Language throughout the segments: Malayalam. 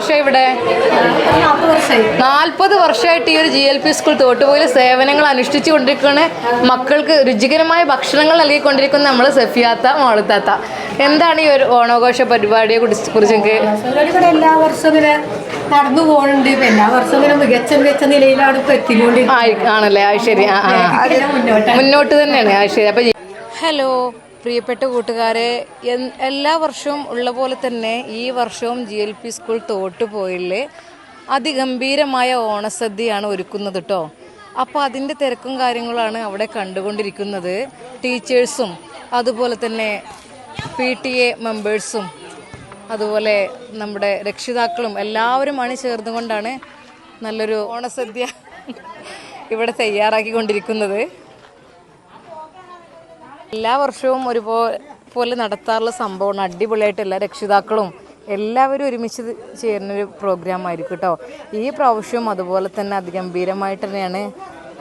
വർഷമായി ഇവിടെ? നാൽപ്പത് വർഷമായിട്ട് ഈ ഒരു G L P school Thottupoyil സേവനങ്ങൾ അനുഷ്ഠിച്ചു കൊണ്ടിരിക്കുന്ന മക്കൾക്ക് രുചികരമായ ഭക്ഷണങ്ങൾ നൽകിക്കൊണ്ടിരിക്കുന്ന നമ്മൾ സഫിയാത്ത മോളത്താത്ത. എന്താണ് ഈ ഒരു ഓണാഘോഷ പരിപാടിയെ കുറിച്ച് കുറിച്ച് എനിക്ക് എല്ലാ വർഷവും ഇങ്ങനെ നടന്നു പോകുന്നുണ്ട് ഇപ്പൊ എല്ലാ വർഷവും ഇങ്ങനെ മികച്ച മികച്ച നിലയിലാണ് ഇപ്പൊ എത്തിക്കൊണ്ടിരിക്കുന്നത്. ആണല്ലേ? അത് ശരി. മുന്നോട്ട് മുന്നോട്ട് തന്നെയാണ്. അത് ശരി. അപ്പൊ ഹലോ. പ്രിയപ്പെട്ട കൂട്ടുകാരെ എല്ലാ വർഷവും ഉള്ള പോലെ തന്നെ ഈ വർഷവും G L P school Thottupoyil അതിഗംഭീരമായ ഓണസദ്യയാണ് ഒരുക്കുന്നത് കേട്ടോ അപ്പോൾ അതിന്റെ തിരക്കും കാര്യങ്ങളാണ് അവിടെ കണ്ടുകൊണ്ടിരിക്കുന്നത്. ടീച്ചേഴ്സും അതുപോലെ തന്നെ പി ടി എ മെമ്പേഴ്സും അതുപോലെ നമ്മുടെ രക്ഷിതാക്കളും എല്ലാവരും അണി ചേർന്നുകൊണ്ടാണ് നല്ലൊരു ഓണസദ്യ ഇവിടെ തയ്യാറാക്കിക്കൊണ്ടിരിക്കുന്നത്. എല്ലാ വർഷവും ഒരുപോലെ പോലെ നടത്താറുള്ള സംഭവമാണ്. അടിപൊളിയായിട്ട് എല്ലാ രക്ഷിതാക്കളും എല്ലാവരും ഒരുമിച്ച് ചേരുന്നൊരു പ്രോഗ്രാം ആയിരിക്കും കേട്ടോ ഈ പ്രാവശ്യവും അതുപോലെ തന്നെ അതിഗംഭീരമായിട്ട് തന്നെയാണ്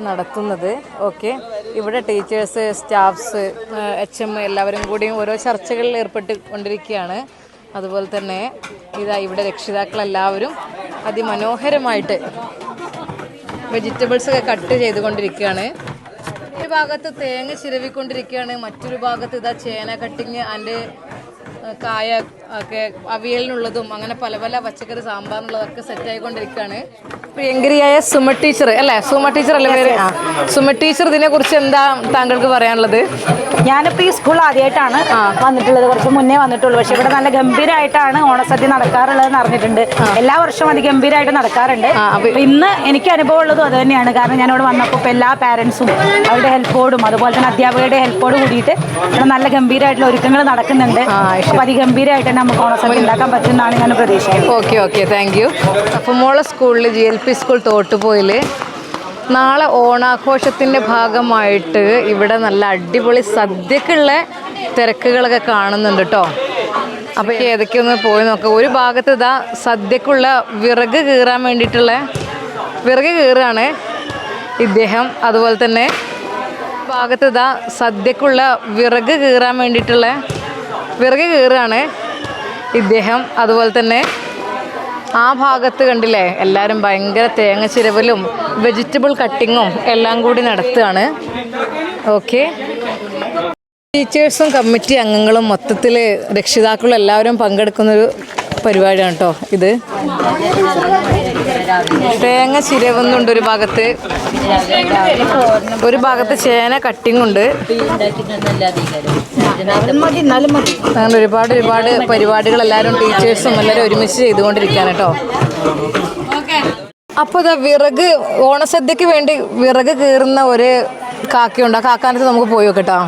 നടത്തുന്നത്. ഓക്കെ ഇവിടെ ടീച്ചേഴ്സ് സ്റ്റാഫ്സ് എച്ച് എം എല്ലാവരും കൂടിയും ഓരോ ചർച്ചകളിൽ ഏർപ്പെട്ട് കൊണ്ടിരിക്കുകയാണ്. അതുപോലെ തന്നെ ഇതാ ഇവിടെ രക്ഷിതാക്കളെല്ലാവരും അതിമനോഹരമായിട്ട് വെജിറ്റബിൾസൊക്കെ കട്ട് ചെയ്തുകൊണ്ടിരിക്കുകയാണ്. ഒരു ഭാഗത്ത് തേങ്ങ ചിരവിക്കൊണ്ടിരിക്കുകയാണ്. മറ്റൊരു ഭാഗത്ത് ഇതാ ചേന കട്ടിങ് അതിന്റെ കായ ഒക്കെ അവിയലിനുള്ളതും അങ്ങനെ പല പല പച്ചക്കറി സാമ്പാറിനുള്ളതൊക്കെ സെറ്റ് ആയിക്കൊണ്ടിരിക്കുകയാണ്. പ്രിയങ്കരിയായ സുമ ടീച്ചർ അല്ലേ? സുമ ടീച്ചർ അല്ലേ പേര്? സുമ ടീച്ചർ ഇതിനെ കുറിച്ച് എന്താ താങ്കൾക്ക് പറയാനുള്ളത്? ഞാനിപ്പോ ഈ സ്കൂൾ ആദ്യമായിട്ടാണ് വന്നിട്ടുള്ളത്. കുറച്ച് മുന്നേ വന്നിട്ടുള്ളൂ. പക്ഷെ ഇവിടെ നല്ല ഗംഭീരമായിട്ടാണ് ഓണസദ്യ നടക്കാറുള്ളത് അറിഞ്ഞിട്ടുണ്ട്. എല്ലാ വർഷവും അത് ഗംഭീരമായിട്ട് നടക്കാറുണ്ട്. ഇന്ന് എനിക്ക് അനുഭവം ഉള്ളതും അത് തന്നെയാണ്. കാരണം ഞാൻ ഇവിടെ വന്നപ്പോൾ എല്ലാ പാരന്റ്സും അവരുടെ ഹെൽപ്പോടും അതുപോലെ തന്നെ അധ്യാപകരുടെ ഹെൽപ്പോട് കൂടിയിട്ട് ഇവിടെ നല്ല ഗംഭീരമായിട്ടുള്ള ഒരുക്കങ്ങൾ നടക്കുന്നുണ്ട്. അപ്പൊ അതിഗംഭീരമായിട്ട് തന്നെ നമുക്ക് ഓണസദ്യ ഉണ്ടാക്കാൻ പറ്റുമെന്നാണ് ഞാൻ പ്രതീക്ഷിക്കുന്നത്. Okay okay. Thank you. അപ്പം മോളെ സ്കൂളിൽ G L P school Thottupoyil നാളെ ഓണാഘോഷത്തിന്റെ ഭാഗമായിട്ട് ഇവിടെ നല്ല അടിപൊളി സദ്യക്കുള്ള തിരക്കുകളൊക്കെ കാണുന്നുണ്ട് കേട്ടോ അപ്പോൾ ഏതൊക്കെയൊന്ന് പോയി നോക്കാം. ഒരു ഭാഗത്ത് ഇതാ സദ്യക്കുള്ള വിറക് കീറാൻ വേണ്ടിയിട്ടുള്ള വിറക് കീറുകയാണ് ഇദ്ദേഹം. അതുപോലെ തന്നെ ഭാഗത്ത് ഇതാ സദ്യക്കുള്ള വിറക് കീറാൻ വേണ്ടിയിട്ടുള്ള വിറക് കീറുകയാണ് ഇദ്ദേഹം. അതുപോലെ തന്നെ ആ ഭാഗത്ത് കണ്ടില്ലേ? എല്ലാവരും ഭയങ്കര തേങ്ങ ചിരവലും വെജിറ്റബിൾ കട്ടിങ്ങും എല്ലാം കൂടി നടത്തുകയാണ്. ഓക്കെ ടീച്ചേഴ്സും കമ്മിറ്റി അംഗങ്ങളും മൊത്തത്തിൽ രക്ഷിതാക്കളും എല്ലാവരും പങ്കെടുക്കുന്നൊരു പരിപാടിയാണ് കേട്ടോ ഇത്. തേങ്ങ ചിരവുന്നുണ്ട് ഒരു ഭാഗത്ത്. ഒരു ഭാഗത്ത് ചേന കട്ടിങ് ഉണ്ട്. അങ്ങനെ ഒരുപാട് ഒരുപാട് പരിപാടികൾ എല്ലാവരും ടീച്ചേഴ്സും എല്ലാവരും ഒരുമിച്ച് ചെയ്തുകൊണ്ടിരിക്കുകയാണ് കേട്ടോ. അപ്പോൾ ഇതാ വിറക് ഓണസദ്യക്ക് വേണ്ടി വിറക് കീറുന്ന ഒരു കാക്കയുണ്ട്. ആ കാക്കാനത്ത് നമുക്ക് പോയി നോക്കട്ടോ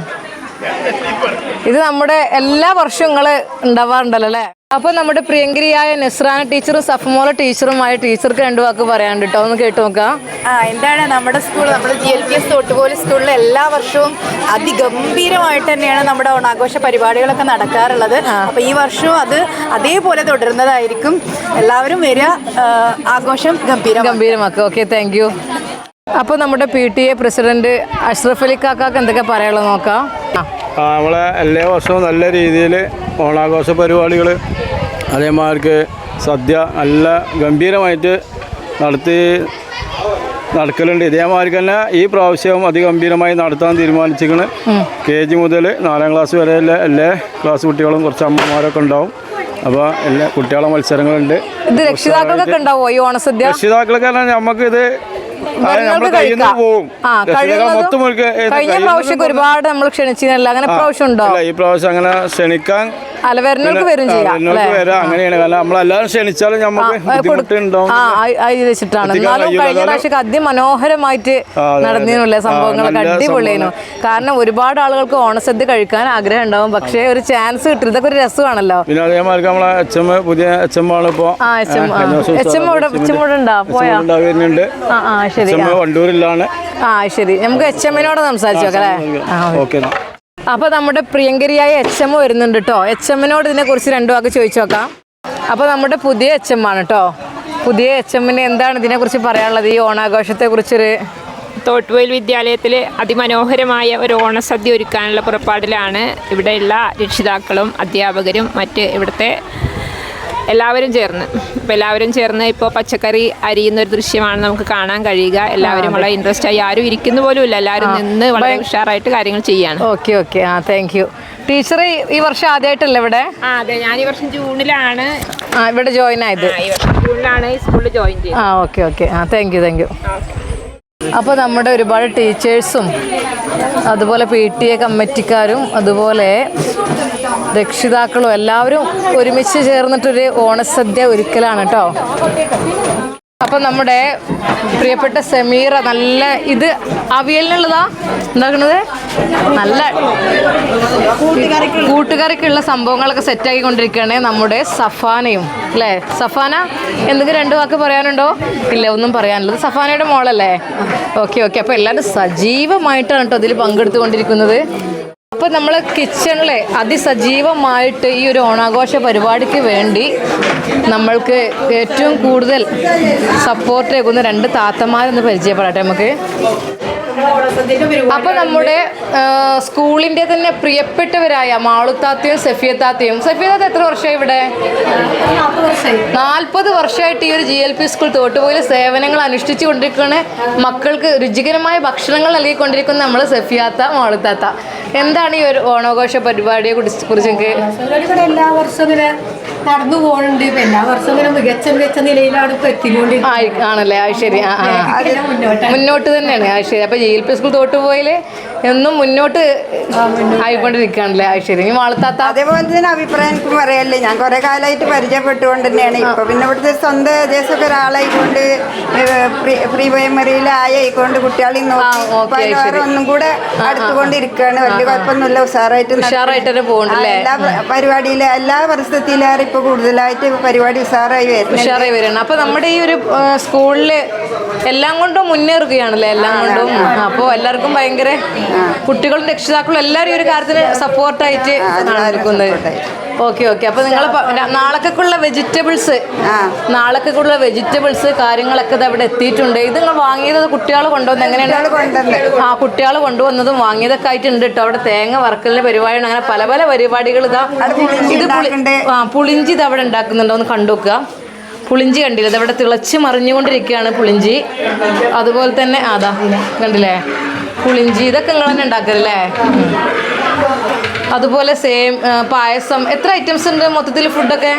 ഇത് നമ്മുടെ എല്ലാ വർഷവും നിങ്ങൾ ഉണ്ടാവാറുണ്ടല്ലോ അല്ലേ? അപ്പൊ നമ്മുടെ പ്രിയങ്കരിയായ നെസ്രാന ടീച്ചറും സഫമോള ടീച്ചറുമായ ടീച്ചർക്ക് രണ്ടു വാക്ക് പറയാൻ കേട്ടോ ഒന്ന് കേട്ടു നോക്കാം. ആ എന്താണ് നമ്മുടെ സ്കൂൾ? നമ്മുടെ ജി എൽ പി എസ് തൊട്ടുപോലെ സ്കൂളിൽ എല്ലാ വർഷവും അതിഗംഭീരമായിട്ട് തന്നെയാണ് നമ്മുടെ ഓണാഘോഷ പരിപാടികളൊക്കെ നടക്കാറുള്ളത്. അപ്പൊ ഈ വർഷവും അത് അതേപോലെ തുടരുന്നതായിരിക്കും. എല്ലാവരും വരിക ആഘോഷം ഗംഭീരം ഗംഭീരമാക്കുക ഓക്കെ താങ്ക് യു അപ്പോൾ നമ്മുടെ P T A president Ashraf Ali കാക്കാക്ക് എന്തൊക്കെ പറയാനുള്ളത് നോക്കാം. നമ്മളെ എല്ലാ വർഷവും നല്ല രീതിയിൽ ഓണാഘോഷ പരിപാടികൾ അതേമാർക്ക് സദ്യ നല്ല ഗംഭീരമായിട്ട് നടത്തി നടക്കലുണ്ട്. ഇതേമാതിരി തന്നെ ഈ പ്രാവശ്യവും അതിഗംഭീരമായി നടത്താൻ തീരുമാനിച്ചിരിക്കുന്നത് കെ ജി മുതൽ നാലാം ക്ലാസ് വരെ എല്ലാ ക്ലാസ് കുട്ടികളും കുറച്ച് അമ്മമാരൊക്കെ ഉണ്ടാവും. അപ്പോൾ എല്ലാ കുട്ടികളെ മത്സരങ്ങളുണ്ട്. ഇത് രക്ഷിതാക്കൾക്കൊക്കെ ഉണ്ടാവോ ഈ ഓണസദ്യ? രക്ഷിതാക്കളൊക്കെ പറഞ്ഞാൽ നമുക്ക് ഇത് കഴിഞ്ഞ പ്രാവശ്യം ഒരുപാട് നമ്മൾ ക്ഷണിച്ചില്ല അങ്ങനെ പ്രാവശ്യം ഉണ്ടോ? ഈ പ്രാവശ്യം അങ്ങനെ ക്ഷണിക്കാൻ അല്ല വരുന്നവർക്ക് വരും ചെയ്യാം വരുന്നവർക്ക് വരാം അങ്ങനെയാണ്. കാരണം നമ്മളെല്ലാവരും ക്ഷണിച്ചാലും നമുക്ക് ബുദ്ധിമുട്ടുണ്ടാവും. വെച്ചിട്ടാണ്. എന്നാലും കഴിഞ്ഞ പ്രാവശ്യം അതിമനോഹരമായിട്ട്. നടന്നിരുന്നില്ലേ സംഭവങ്ങളൊക്കെ? അടിപൊളിയായിരുന്നു. കാരണം ഒരുപാട് ആളുകൾക്ക് ഓണസദ്യ കഴിക്കാൻ ആഗ്രഹം ഉണ്ടാവും. പക്ഷേ ഒരു ചാൻസ് കിട്ടും ഇതൊക്കെ ഒരു രസമാണല്ലോ. പിന്നെ അതേമാതിരി നമ്മളെ എച്ച് പുതിയ എച്ച് എം ആണ് ഇപ്പോ ആ എച്ച് എം ഇവിടെ എച്ച് എം ഇവിടെ ഉണ്ടോ? ആ ആ ശരി എച്ച് എം ആ. വണ്ടൂരിലാണ്. ആ ശരി. നമുക്ക് എച്ച് എമ്മിനോട് സംസാരിച്ചു നോക്കാം അല്ലേ? ഓക്കെ. അപ്പൊ നമ്മുടെ പ്രിയങ്കരിയായ എച്ച് എം വരുന്നുണ്ട് കേട്ടോ എച്ച് എമ്മിനോട് ഇതിനെ കുറിച്ച് രണ്ടു വാക്ക് ചോദിച്ചു നോക്കാം. അപ്പൊ നമ്മുടെ പുതിയ എച്ച് എം ആണ് കേട്ടോ പുതിയ എച്ച് എമ്മിന് എന്താണ് ഇതിനെ കുറിച്ച് പറയാനുള്ളത്? ഈ ഓണാഘോഷത്തെ കുറിച്ചൊരു തോട്ടുവയൽ വിദ്യാലയത്തിൽ അതിമനോഹരമായ ഒരു ഓണസദ്യ ഒരുക്കാനുള്ള പുറപ്പാടിലാണ് ഇവിടെയുള്ള രക്ഷിതാക്കളും അധ്യാപകരും മറ്റ് ഇവിടുത്തെ എല്ലാവരും ചേർന്ന്. അപ്പോൾ എല്ലാവരും ചേർന്ന് ഇപ്പോൾ പച്ചക്കറി അരിയുന്ന ഒരു ദൃശ്യമാണ് നമുക്ക് കാണാൻ കഴിയുക. എല്ലാവരും വളരെ ഇൻട്രസ്റ്റ് ആയി. ആരും ഇരിക്കുന്ന പോലും ഇല്ല. എല്ലാവരും നിന്ന് വളരെ ഉഷാറായിട്ട് കാര്യങ്ങൾ ചെയ്യാണ്. Okay okay. ആ താങ്ക് യു ടീച്ചർ ഈ വർഷം ആദ്യമായിട്ടല്ലേ ഇവിടെ? ആ അതെ. ഞാൻ ഈ വർഷം ജൂണിലാണ്. ആ ഇവിടെ ജോയിൻ ആയത്. ആ, ഈ വർഷം ജൂണിലാണ് ഈ സ്കൂളിൽ ജോയിൻ ചെയ്തത്. ആ ഓക്കെ ഓക്കെ. ആ താങ്ക് യു താങ്ക് യു അപ്പോൾ നമ്മുടെ ഒരുപാട് ടീച്ചേഴ്സും അതുപോലെ പി ടി എ കമ്മിറ്റിക്കാരും അതുപോലെ രക്ഷിതാക്കളും എല്ലാവരും ഒരുമിച്ച് ചേർന്നിട്ടൊരു ഓണസദ്യ ഒരുക്കലാണ് കേട്ടോ. അപ്പം നമ്മുടെ പ്രിയപ്പെട്ട സെമീറ നല്ല ഇത് അവിയലിനുള്ളതാ? എന്താക്കണത് നല്ല കൂട്ടുകറിക്കുള്ള സംഭവങ്ങളൊക്കെ സെറ്റാക്കി കൊണ്ടിരിക്കുകയാണ് നമ്മുടെ സഫാനയും അല്ലേ? സഫാന എന്തെങ്കിലും രണ്ട് വാക്ക് പറയാനുണ്ടോ? ഇല്ല ഒന്നും പറയാനുള്ളത് സഫാനയുടെ മോളല്ലേ? Okay okay. അപ്പോൾ എല്ലാവരും സജീവമായിട്ടാണ് കേട്ടോ അതിൽ പങ്കെടുത്തുകൊണ്ടിരിക്കുന്നത്. അപ്പോൾ നമ്മൾ കിച്ചണിലെ അതിസജീവമായിട്ട് ഈ ഒരു ഓണാഘോഷ പരിപാടിക്ക് വേണ്ടി നമ്മൾക്ക് ഏറ്റവും കൂടുതൽ സപ്പോർട്ട് ചെയ്യുന്ന രണ്ട് താത്തമാരെന്ന് പരിചയപ്പെടട്ടെ നമുക്ക്. അപ്പൊ നമ്മുടെ സ്കൂളിന്റെ തന്നെ പ്രിയപ്പെട്ടവരായ മാളുത്താത്തയും സഫിയത്താത്തയും സഫിയത്താത്ത എത്ര വർഷമായി ഇവിടെ? നാൽപ്പത് വർഷമായിട്ട് ഈ ഒരു G L P school Thottupoyil സേവനങ്ങൾ അനുഷ്ഠിച്ചു കൊണ്ടിരിക്കുന്ന മക്കൾക്ക് രുചികരമായ ഭക്ഷണങ്ങൾ നൽകിക്കൊണ്ടിരിക്കുന്ന നമ്മൾ സഫിയാത്ത മാളുത്താത്ത എന്താണ് ഈ ഒരു ഓണാഘോഷ പരിപാടിയെ കുറിച്ച് കുറിച്ച് നിങ്ങൾക്ക് ഇവിടെ എല്ലാ വർഷവും ഇങ്ങനെ നടന്നു പോകുന്നുണ്ട് ഇപ്പൊ എല്ലാ വർഷവും ഇങ്ങനെ മികച്ച മികച്ച നിലയിലാണ് ഇപ്പൊ എത്തിക്കൊണ്ടിരിക്കുന്നത്. ആണല്ലേ? ആ ശരി. ആ മുന്നോട്ട്. മുന്നോട്ട് തന്നെയാണ്. ആ ശരി. അപ്പൊ G L P school Thottupoyil എന്നും മുന്നോട്ട് ആയിക്കൊണ്ടിരിക്കുകയാണല്ലേ? ആ ശരി. ഈ വളർത്താത്ത അതേപോലെ തന്നെ അഭിപ്രായം എനിക്കും പറയല്ലേ ഞാൻ കുറെ കാലമായിട്ട് പരിചയപ്പെട്ടുകൊണ്ട് തന്നെയാണ്. ഇപ്പൊ പിന്നെ ഇവിടുത്തെ സ്വന്തം ദേശമൊക്കെ ഒരാളായിക്കൊണ്ട് പ്രീ പ്രൈമറിയിലായിക്കൊണ്ട് കുട്ടികളെ നോക്കി. ഒന്നും കൂടെ അടുത്തുകൊണ്ടിരിക്കുകയാണ്. വലിയ കുഴപ്പമൊന്നുമില്ല. ഉഷാറായിട്ട് ഉഷാറായിട്ട് പോകുന്നുണ്ടല്ലേ എല്ലാ പ്ര- പരിപാടിയിലും എല്ലാ പരിസ്ഥിതിയിലേറെ ഇപ്പൊ കൂടുതലായിട്ട് പരിപാടി ഉഷാറായി വരുന്നു ഉഷാറായി വരണം അപ്പൊ നമ്മുടെ ഈ ഒരു സ്കൂളിൽ എല്ലാം കൊണ്ടും മുന്നേറുകയാണല്ലേ? എല്ലാം കൊണ്ടും. അപ്പോൾ എല്ലാവർക്കും ഭയങ്കര കുട്ടികളും രക്ഷിതാക്കളും എല്ലാവരും ഒരു കാര്യത്തിന് സപ്പോർട്ടായിട്ട് ഓക്കെ ഓക്കെ. അപ്പൊ നിങ്ങൾ നാളേക്കുള്ള വെജിറ്റബിൾസ്. നാളേക്കുള്ള വെജിറ്റബിൾസ് കാര്യങ്ങളൊക്കെ ഇത് അവിടെ എത്തിയിട്ടുണ്ട്. ഇത് നിങ്ങൾ വാങ്ങിയത് കുട്ടികൾ കൊണ്ടുവന്ന് എങ്ങനെയാണ്? ആ കുട്ടികൾ കൊണ്ടുവന്നതും വാങ്ങിയതൊക്കെ ആയിട്ടുണ്ട് കേട്ടോ അവിടെ തേങ്ങ വറക്കലിന്റെ പരിപാടിയാണ്. അങ്ങനെ പല പല പരിപാടികൾ ഇതാ ഇത്. ആ പുളിഞ്ചി ഇത് അവിടെ ഉണ്ടാക്കുന്നുണ്ടോ. ഒന്ന് കണ്ടുവെക്കുക പുളിഞ്ചി കണ്ടില്ല? ഇത് അവിടെ തിളച്ച് മറിഞ്ഞുകൊണ്ടിരിക്കുകയാണ് പുളിഞ്ചി അതുപോലെ തന്നെ അതാ കണ്ടില്ലേ? പുളിഞ്ചി ഇതൊക്കെ നിങ്ങൾ തന്നെ ഉണ്ടാക്കലല്ലേ? അതുപോലെ സെയിം പായസം. എത്ര ഐറ്റംസ് ഉണ്ട് മൊത്തത്തിൽ ഫുഡൊക്കെ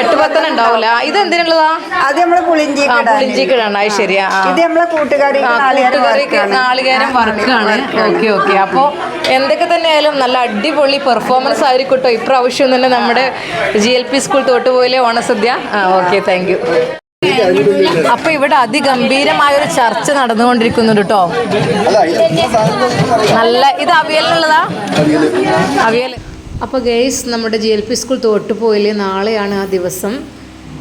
എട്ട് പത്തനം ഉണ്ടാവൂല. ഇത് എന്തിനുള്ളതാ? അത് നമ്മൾ പുളിഞ്ചി പുളിഞ്ചി കിഴണായി അത് ശരിയാ. ഇത് നമ്മളെ കൂട്ടുകാരി നാളികേരം വർക്കാണ് ഓക്കെ ഓക്കെ. അപ്പോ എന്തൊക്കെ തന്നെ ആയാലും നല്ല അടിപൊളി പെർഫോമൻസ് ആയിരിക്കും കേട്ടോ. ഇപ്രാവശ്യം തന്നെ നമ്മുടെ ജി എൽ പി സ്കൂൾ തോട്ടുപോയിലെ ഓണസദ്യ? ഓക്കെ താങ്ക് അപ്പൊ ഇവിടെ അതിഗംഭീരമായ ഒരു ചർച്ച നടന്നുകൊണ്ടിരിക്കുന്നുണ്ട് കേട്ടോ നല്ല ഇത് അവിയലിനുള്ളതാ? അവിയൽ അപ്പോൾ ഗെയ്സ് നമ്മുടെ G L P school Thottupoyil നാളെയാണ് ആ ദിവസം.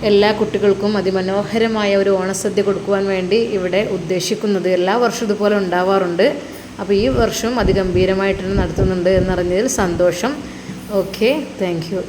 എല്ലാ കുട്ടികൾക്കും അതിമനോഹരമായ ഒരു ഓണസദ്യ കൊടുക്കുവാൻ വേണ്ടി ഇവിടെ ഉദ്ദേശിക്കുന്നത്. എല്ലാ വർഷവും ഇതുപോലെ ഉണ്ടാവാറുണ്ട്. അപ്പോൾ ഈ വർഷവും അതിഗംഭീരമായിട്ട് നടത്തുന്നുണ്ട് എന്നറിഞ്ഞതിൽ സന്തോഷം. Okay thank U